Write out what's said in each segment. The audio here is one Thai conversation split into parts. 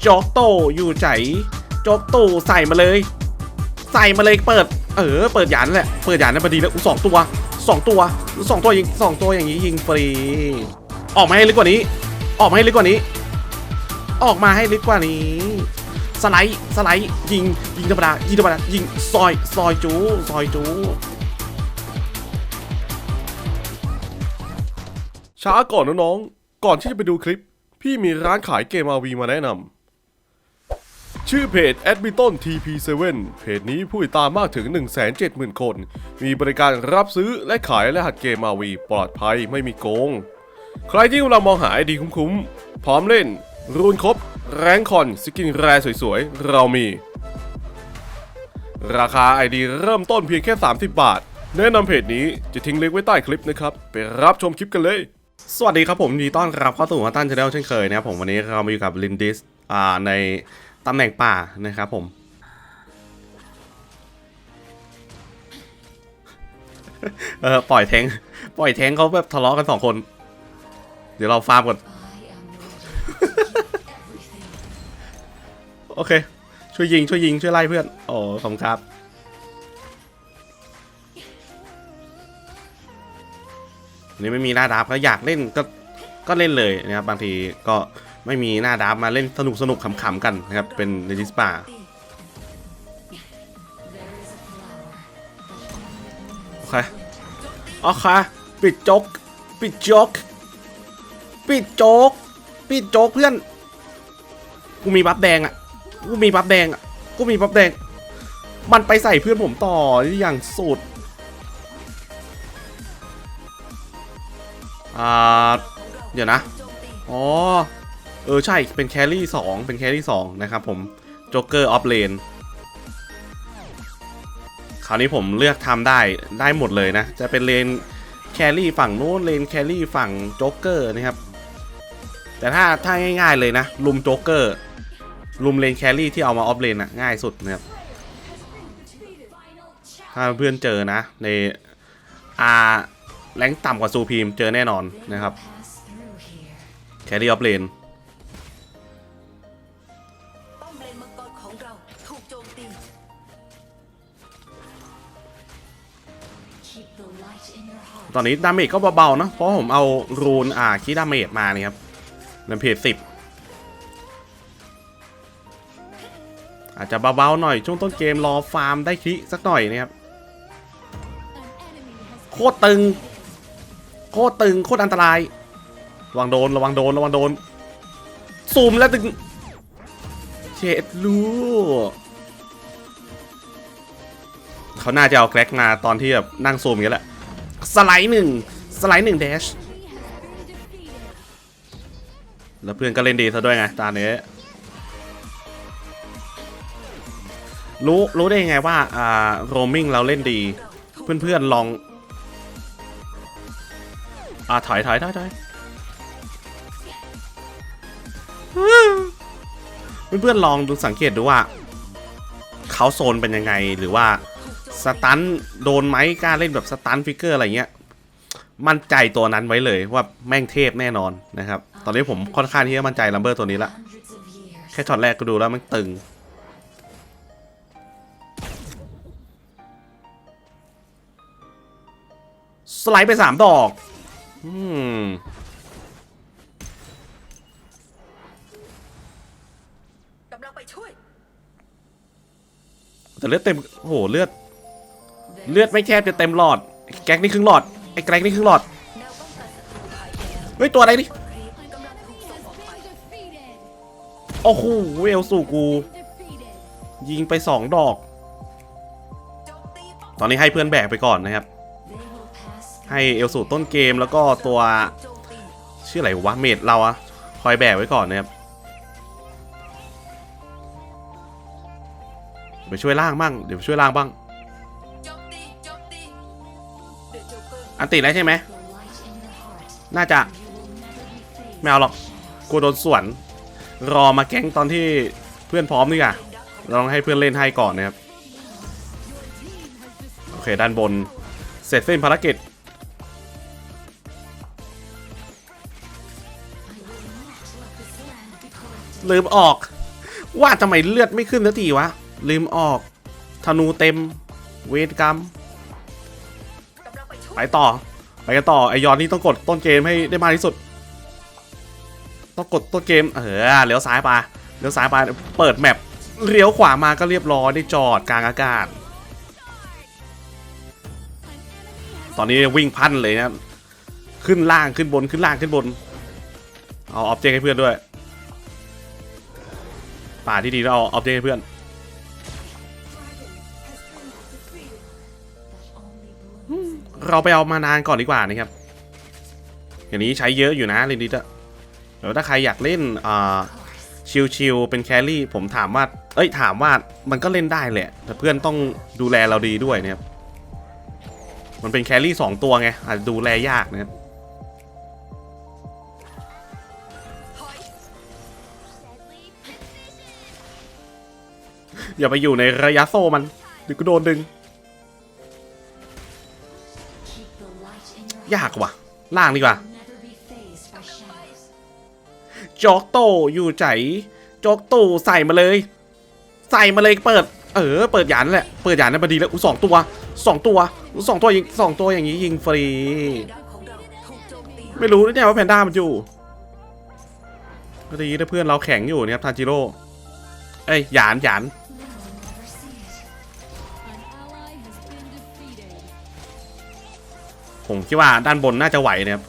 โจ๊กโตอยู่ใจโจ๊กโตใส่มาเลย ใส่มาเลยเปิด เออ เปิดหยานแหละ เปิดหยานนั่นพอดีแล้วอู้สองตัวสองตัวสองตัวยิงสองตัวอย่างนี้ยิงฟรี ออกมาให้ลึกกว่านี้ ออกมาให้ลึกกว่านี้ ออกมาให้ลึกกว่านี้ สไลด์สไลด์ยิงยิงธรรมดายิงธรรมดายิงซอยซอยจูซอยจูช้าก่อนนะน้องก่อนที่จะไปดูคลิป พี่มีร้านขายเกม RV มาแนะนำ ชื่อเพจ a d m i t o n TP7 เพจนี้ผู้ติดตามมากถึง 170,000 คน มีบริการรับซื้อและขายรหัสเกม RV ปลอดภัยไม่มีโกง ใครที่กำลังมองหาไอดีคุ้มๆ พร้อมเล่น รูนครบ แรงคอน สกินแรสวยๆ เรามี ราคาไอดีเริ่มต้นเพียงแค่ 30 บาท แนะนำเพจนี้จะทิ้งลิงก์ไว้ใต้คลิปนะครับ ไปรับชมคลิปกันเลย สวัสดีครับผมดีต้อนรับเข้าสู่ฮัตตันชาแนลเช่นเคยนะครับผมวันนี้เรามาอยู่กับลินดิสอ่าในตำแหน่งป่านะครับผม เออปล่อยแทงปล่อยแทงเขาแบบทะเลาะกันสองคน เดี๋ยวเราฟาร์มก่อน โอเค ช่วยยิงช่วยยิงช่วยไล่เพื่อน โอ้ขอบคุณครับ นี้ไม่มีหน้าดับก็อยากเล่นก็ก็เล่นเลยนะครับบางทีก็ไม่มีหน้าดับมาเล่นสนุกสนุกขำๆกันนะครับเป็นเนจิสปาโอเคโอเคปิดจกปิดจกปิดจกปิดจกเพื่อนกูมีบัฟแดงอะกูมีบัฟแดงอะกูมีบัฟแดง มันไปใส่เพื่อนผมต่ออย่างสุด อ่าเดี๋ยวนะ อ๋อ เออ ใช่ เป็นแครี่สองเป็นแครี่สองนะครับผมโจ๊กเกอร์ออฟเลนคราวนี้ผมเลือกทำได้ได้หมดเลยนะ จะเป็นเลนแครี่ฝั่งโน้นเลนแครี่ฝั่งโจ๊กเกอร์นะครับ แต่ถ้าถ้าง่าย ๆเลยนะ ลุมโจ๊กเกอร์ ลุมเลนแครี่ที่เอามาออฟเลนอะง่ายสุดนะครับ ถ้าเพื่อนเจอนะในอา แรงต่ำกว่าซูพีมเจอแน่นอนนะครับแครี่ออฟเลนป้อมเลนตอนนี้ดาเมจก็เบาๆนะเพราะผมเอารูนอ่าคีดาเมจมานี่ครับในเพจสิบอาจจะเบาๆหน่อยช่วงต้นเกมรอฟาร์มได้คิสักหน่อยนะครับโคตรตึง โคตรตึงโคตรอันตราย ระวังโดนระวังโดนระวังโดนซูมแล้วตึงเช็ดลูกเขาน่าจะเอาแกร็กมาตอนที่แบบนั่งซูมอย่างนี้แหละ สไลด์หนึ่งสไลด์หนึ่งเดชแล้วเพื่อนก็เล่นดีซะด้วยไงตาเนี้ยรู้รู้ได้ยังไงว่าอ่าโรมิงเราเล่นดี เพื่อนๆลอง อ่าถอยถอยถอยถอยเพื่อนๆลองดูสังเกตดูว่า เขาโซนเป็นยังไงหรือว่าสตันโดนไหมกล้าเล่นแบบสตันฟิกเกอร์อะไรเงี้ย มั่นใจตัวนั้นไว้เลยว่าแม่งเทพแน่นอนนะครับ ตอนนี้ผมค่อนข้างที่จะมั่นใจลัมเบอร์ตัวนี้ละแค่ช็อตแรกก็ดูแล้วมันตึงสไลด์ไปสามดอก อืมกำลังไปช่วย แต่เลือดเต็มโอ้โหเลือด เลือดไม่แทบจะเต็มหลอด แก๊กนี่ครึ่งหลอด ไอ้แก๊กนี่ครึ่งหลอดแนวป้องกันศัตรูหายไปแล้วเฮ้ย ตัวอะไรนี่ครีปกำลังถูกส่งออกไปโอ้โหเอลสู่กู ยิงไปสองดอกโจมตีป้อมตอนนี้ให้เพื่อนแบกไปก่อนนะครับ ให้เอลสูต้นเกมแล้วก็ตัวชื่ออะไรวะเมดเราอะคอยแบกไว้ก่อนนะครับไปช่วยล่างบ้างเดี๋ยวช่วยล่างบ้างโจมตีโจมตีเดอะโจ๊กเกอร์อันติแล้วใช่ไหมน่าจะไม่เอาหรอกกลัวโดนสวน รอมาแก๊งตอนที่เพื่อนพร้อมดีกว่าลองให้เพื่อนเล่นให้ก่อนนะครับ โอเค ด้านบน เสร็จสิ้นภารกิจ ลืมออก ว่าทำไมเลือดไม่ขึ้นสักทีวะ ลืมออก ธนูเต็ม เวทกรรม ไปต่อ ไปกันต่อ ไอยอนนี่ต้องกดต้นเกมให้ได้มากที่สุด ต้องกดต้นเกม เออเลี้ยวซ้ายไปเลี้ยวซ้ายไป เปิดแมปเลี้ยวขวามาก็เรียบร้อยได้จอดกลางอากาศ ตอนนี้วิ่งพันเลยนะ ขึ้นล่างขึ้นบนขึ้นล่างขึ้นบน เอาออบเจกต์ให้เพื่อนด้วย ป่าที่ดีแล้วเอาออบเจกต์ให้เพื่อนเราไปเอามานานก่อนดีกว่านะครับอย่างนี้ใช้เยอะอยู่นะลินดิตอะเดี๋ยวถ้าใครอยากเล่นอ่าชิลๆเป็นแครี่ผมถามว่า เอ้ยถามว่ามันก็เล่นได้แหละ แต่เพื่อนต้องดูแลเราดีด้วยนะครับ มันเป็นแครี่สองตัวไงอาจจะดูแลยากนะครับ อย่าไปอยู่ในระยะโซ่มันเดี๋ยวก็โดนดึง ยากว่ะ ล่างดีกว่าโจ๊กโตอยู่ใจโจ๊กตู่ใส่มาเลย ใส่มาเลยเปิด เออ เปิดหยานแหละ เปิดหยานนั่นพอดีแล้วอู้สองตัวสองตัวสองตัวยิงสองตัวอย่างนี้ยิงฟรี ไม่รู้นะเนี่ยว่าแพนด้ามันอยู่ก็ดีถ้าเพื่อนเราแข็งอยู่นี่ยครับทาจิโร่เอ้ยหยานหยาน ผมคิดว่าด้านบนน่าจะไหวนะครับ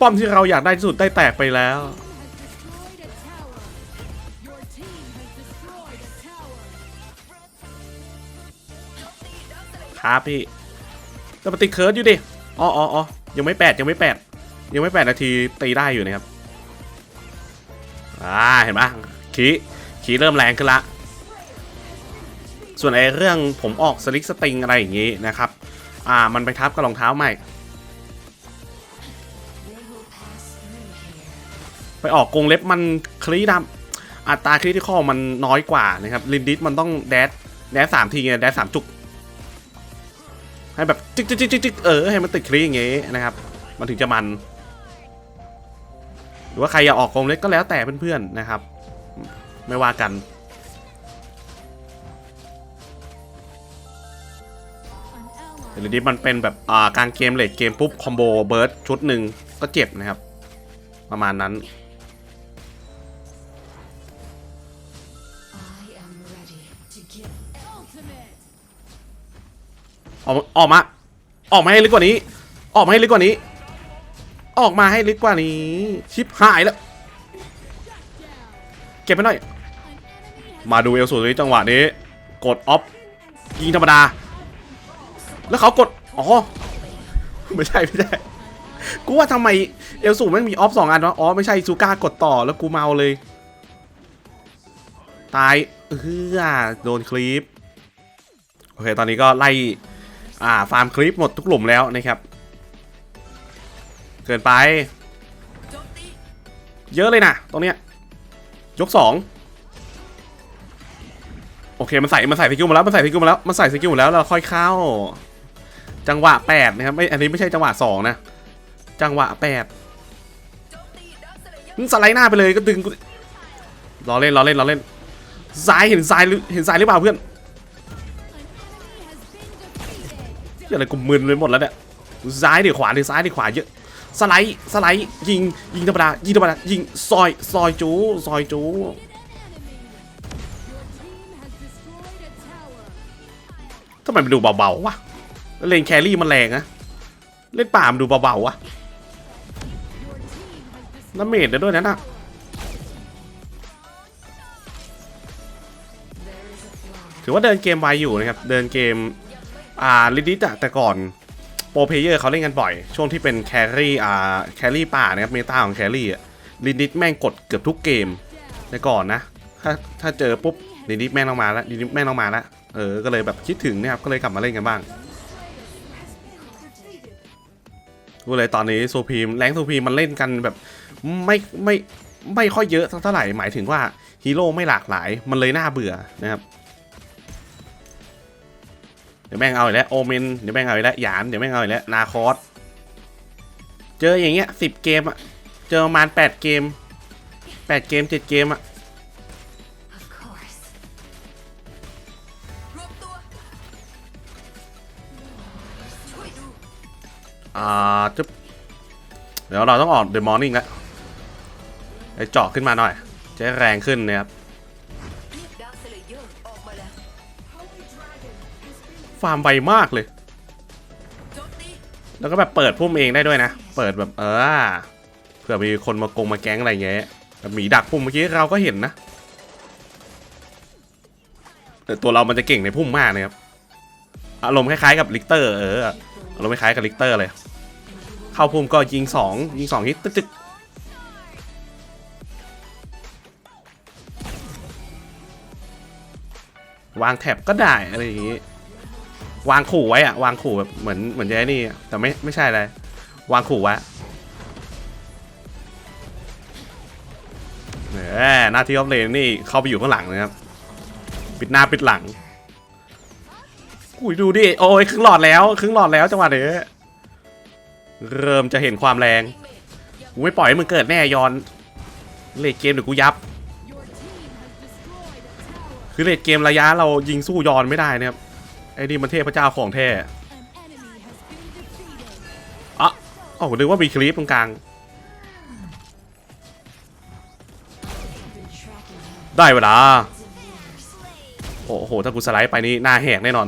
ป้อมที่เราอยากได้ที่สุดได้แตกไปแล้วครับพี่แต่ปฏิเคิร์ดอยู่ดิอ๋ออ๋ออ๋อยังไม่แปดยังไม่แปดยังไม่แปดนาทีตีได้อยู่นะครับอ่าเห็นปะขีขีเริ่มแรงขึ้นละ ส่วนไอ้เรื่องผมออกสลิกสติงอะไรอย่างงี้นะครับ อ่ามันไปทับกับรองเท้าใหม่ ไปออกกรงเล็บมันคลีดำอัตราคริที่ข้อมันน้อยกว่านะครับลินดิสมันต้องแดดแดดสามทีไงแดดสามจุก ให้แบบจิกจิกจิกจิกจิกเออให้มันติดคลีอย่างงี้นะครับ มันถึงจะมัน หรือว่าใครอยากออกกรงเล็กก็แล้วแต่เพื่อนๆนะครับ ไม่ว่ากัน เดี๋ยวนี้มันเป็นแบบอ่ากลางเกมเลทเกมปุ๊บคอมโบเบิร์ดชุดหนึ่งก็เจ็บนะครับ ประมาณนั้น ออกออกมา ออกมาให้ลึกกว่านี้ ออกมาให้ลึกกว่านี้ ออกมาให้ลึกกว่านี้ ชิปหายแล้ว เก็บไปหน่อย มาดูเอลสูในจังหวะนี้ กดออฟยิงธรรมดา แล้วเขากด อ๋อ ไม่ใช่ไม่ใช่ กูว่าทำไมเอลสูไม่มีออฟสองอันวะ อ๋อไม่ใช่ซูก้ากดต่อแล้วกูเมาเลย ตาย เออโดนคลิป โอเค ตอนนี้ก็ไล่ อ่า ฟาร์มคลิปหมดทุกหลุมแล้วนะครับ เกินไป เยอะเลยนะตรงเนี้ย ยกสองโอเค มันใส่ มันใส่สกิลมาแล้ว มันใส่สกิลมาแล้ว มันใส่สกิลมาแล้ว เราค่อยเข้า จังหวะแปดนะครับไม่อันนี้ไม่ใช่จังหวะสองนะ จังหวะแปดสไลด์หน้าไปเลยก็ดึงกูรอเล่นรอเล่นรอเล่นซ้ายเห็นซ้ายเห็นซ้ายหรือเปล่าเพื่อนเหี้ยอะไรกูมึนเลยหมดแล้วเนี่ยซ้ายดิขวาดิซ้ายดิขวาเยอะสไลด์สไลด์ยิงยิงธรรมดายิงธรรมดายิงซอยซอยจูซอยจูทำไมมันดูเบาๆวะ เลนแครี่มันแรงนะเล่นป่ามันดูเบาๆวะน้ำเมดด้วยนะน่ะถือว่าเดินเกมไวอยู่นะครับ เดินเกม อ่าลิดิตะแต่ก่อนโปรเพลเยอร์เขาเล่นกันบ่อย ช่วงที่เป็นแครี่อ่าแครี่ป่านะครับเมตาของแครี่อะลิดิตแม่งกดเกือบทุกเกมแต่ก่อนนะ ถ้าถ้าเจอปุ๊บลิดิตแม่งต้องมาแล้วลิดิตแม่งต้องมาแล้วเออก็เลยแบบคิดถึงนะครับก็เลยกลับมาเล่นกันบ้าง ก็เลยตอนนี้โซพีมแรงโซพีมมันเล่นกันแบบไม่ไม่ไม่ค่อยเยอะสักเท่าไหร่หมายถึงว่าฮีโร่ไม่หลากหลายมันเลยน่าเบื่อนะครับเดี๋ยวแม่งเอาอีกแล้วโอเมนเดี๋ยวแม่งเอาอีกแล้วหยานเดี๋ยวแม่งเอาอีกแล้วนาคอสเจเจออย่างเงี้ยสิบเกมอะเจอประมาณแปดเกมแปดเกมเจ็ดเกมอะ อ่าจึ๊บเดี๋ยวเราต้องออกเดอะมอร์นิ่งแล้วไอ้เจาะขึ้นมาหน่อย จะแรงขึ้นนะครับฟาร์มไวมากเลย แล้วก็แบบเปิดพุ่มเองได้ด้วยนะ เปิดแบบเออเผื่อมีคนมากงมาแก๊งอะไรเงี้ยแบบหมีดักพุ่มเมื่อกี้เราก็เห็นนะแต่ตัวเรามันจะเก่งในพุ่มมากนะครับอารมณ์คล้ายๆกับลิกเตอร์เออ อารมณ์คล้ายกับลิกเตอร์เลย เข้าพุ่มก็ยิงสองยิงสองฮิตตึ๊กวางแท็บก็ได้อะไรอย่างงี้ วางขู่ไว้อะวางขู่แบบเหมือนเหมือนจะนี่ แต่ไม่ไม่ใช่อะไร วางขู่ไว้แหมหน้าที่ออฟเลนนี่เข้าไปอยู่ข้างหลังนะครับ ปิดหน้าปิดหลัง อุ้ยดูดิ โอ้ยครึ่งหลอดแล้ว ครึ่งหลอดแล้วจังหวะนี้เริ่มจะเห็นความแรง กูไม่ปล่อยให้มึงเกิดแน่ยอน เลดเกมเดี๋ยวกูยับ คือเลดเกมระยะเรายิงสู้ยอนไม่ได้นะครับ ไอ้นี่มันเทพเจ้าของแท้อะอ๋อผมนึกว่ามีคลิปตรงกลาง ได้เวลา โอ้โห ถ้ากูสไลด์ไปนี่หน้าแหกแน่นอน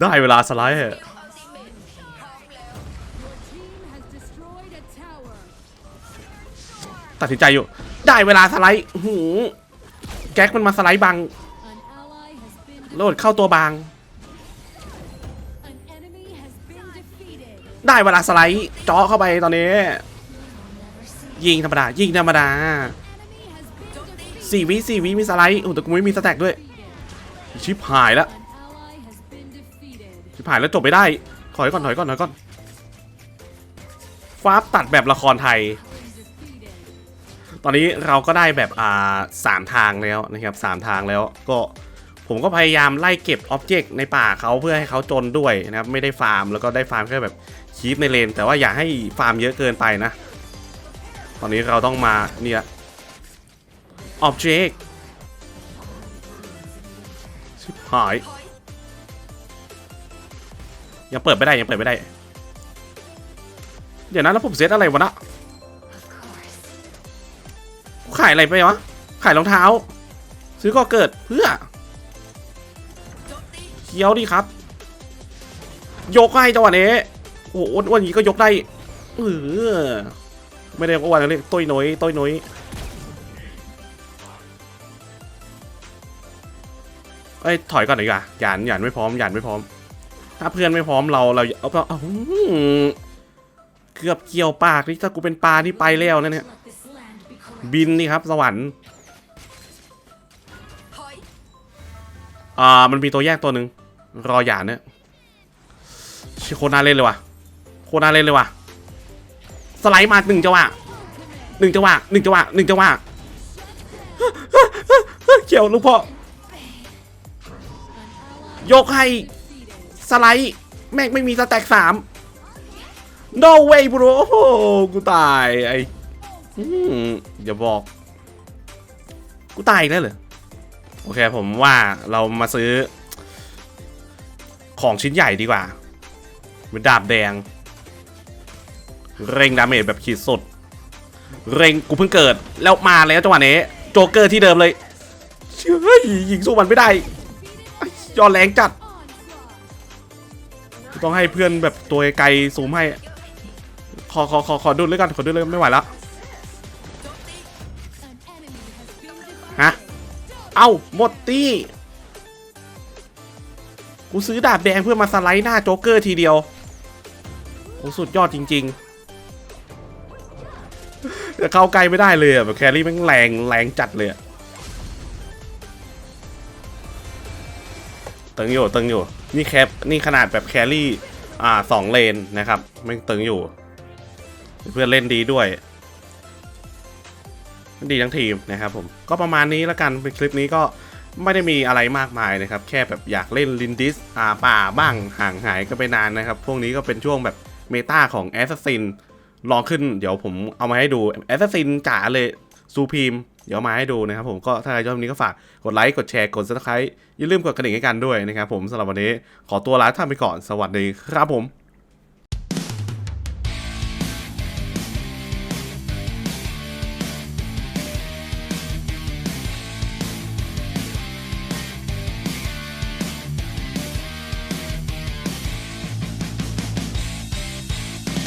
ได้เวลาสไลด์ตัดสินใจอยู่ ได้เวลาสไลด์หือแก๊กมันมาสไลด์บังโลดเข้าตัวบาง ได้เวลาสไลด์เจาะเข้าไปตอนนี้ ยิงธรรมดา ยิงธรรมดาสี่วิสี่วิมีสไลด์โอ้แต่กูไม่มีสแต็กด้วย ชิปหายแล้ว defeated. ชิบหายแล้วจบไม่ได้ ถอยก่อนถอยก่อนถอยก่อนฟ้าตัดแบบละครไทย ตอนนี้เราก็ได้แบบอ่าสามทางแล้วนะครับสามทางแล้วก็ผมก็พยายามไล่เก็บอ็อบเจกต์ในป่าเขาเพื่อให้เขาจนด้วยนะครับไม่ได้ฟาร์มแล้วก็ได้ฟาร์มแค่แบบคีปในเลน แต่ว่าอย่าให้ฟาร์มเยอะเกินไปนะ ตอนนี้เราต้องมาเนี่ยอ็อบเจกต์ชิบหาย ยังเปิดไม่ได้ยังเปิดไม่ได้ เดี๋ยวนะแล้วผมเซตอะไรวะนะขายอะไรไปวะ ขายรองเท้า ซื้อก็เกิดเพื่อเคี้ยวดีครับ ยกให้จังหวะนี้โอ้โหอ้วนนี้ก็ยกได้เออไม่ได้อ้วนนะเรียต้อยน้อยต้อยน้อยเอ้ยถอยก่อนดีกว่าหยานหยานไม่พร้อมหยานไม่พร้อม ถ้าเพื่อนไม่พร้อมเราเราเอาเอาเอาหืมเกือบเกี่ยวปากนี่ถ้ากูเป็นปลานี่ไปแล้วนะเนี่ยบินนี่ครับ สวรรค์อ่ามันมีตัวแยกตัวหนึ่งรอหยานเนี่ยชิโคน่าเล่นเลยว่ะโคน่าเล่นเลยว่ะสไลด์มาหนึ่งจังหวะหนึ่งจังหวะหนึ่งจังหวะหนึ่งจังหวะเขียวลูกพ่อ ยกให้ สไลด์แม่งไม่มีสแต็กสาม no way bro โอ้โหกูตายไอ้อย่าบอก กูตายอีกแล้วเหรอ โอเคผมว่าเรามาซื้อ ของชิ้นใหญ่ดีกว่าเป็นดาบแดง เร่งดาเมจแบบขีดสุด เร่งกูเพิ่งเกิด แล้วมาแล้วจังหวะนี้ โจเกอร์ที่เดิมเลยเชื่ยยิงสู้มันไม่ได้ไอ้ยอดแรงจัด ต้องให้เพื่อนแบบตัวไกลซูมให้ ขอขอขอขอดูเลยกันขอดูเลยไม่ไหวล้วโจมตี An enemy has been defeated. ฮะ เอ้าหมดตี้ กูซื้อดาบแดงเพื่อมาสไลด์หน้าโจ๊กเกอร์ทีเดียวโหสุดยอดจริงๆแต่เข้าใกล้ไม่ได้เลยแบบแครี่แม่งแรงแรงจัดเลยอะ ตึงอยู่ตึงอยู่ นี่แคปนี่ขนาดแบบแครี่อ่าสองเลนนะครับแม่ตึงอยู่ เพื่อนเล่นดีด้วย ดีทั้งทีมนะครับผมก็ประมาณนี้แล้วกันเป็นคลิปนี้ก็ไม่ได้มีอะไรมากมายนะครับ แค่แบบอยากเล่นลินดิสอ่าป่าบ้างห่างหายกันไปนานนะครับ พวกนี้ก็เป็นช่วงแบบเมตาของแอสซัสซินลองขึ้นเดี๋ยวผมเอามาให้ดูแอสซัสซินจ๋าเลยซูพีม เดี๋ยวเอามาให้ดูนะครับผมก็ถ้าใครชอบนี้ก็ฝากกดไลค์กดแชร์กดซับสไครต์อย่าลืมกดกระดิ่งให้กันด้วยนะครับผมสำหรับวันนี้ขอตัวลาท่านไปก่อนสวัสดีครับผม